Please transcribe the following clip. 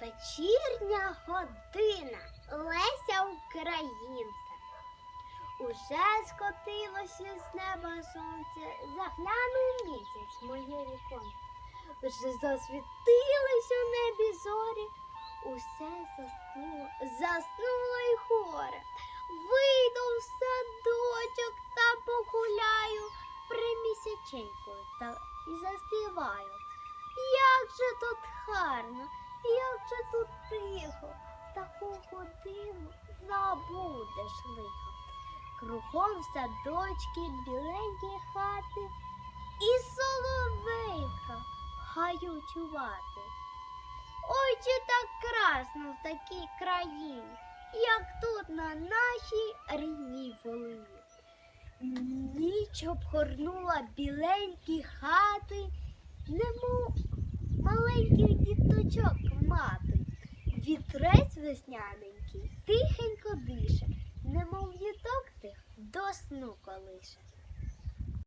Вечірня година Леся Українка. Уже скотилося з неба сонце, заглянув місяць в моє віконце. Вже засвітились у небі зорі, усе заснуло, заснуло й хоре. Вийду в садочок та погуляю, примісяченькою та і заспіваю. Як же тут гарно, годину забудеш лихо. Кругом садочки, біленькі хати і соловейка хаю чувати. Ой, чи так красно в такій країні, як тут на нашій рідній Волині. Ніч обгорнула біленькі хати, немов маленьких діточок мати. Вітрець весняненький тихенько дише, немов віток тих до сну колише.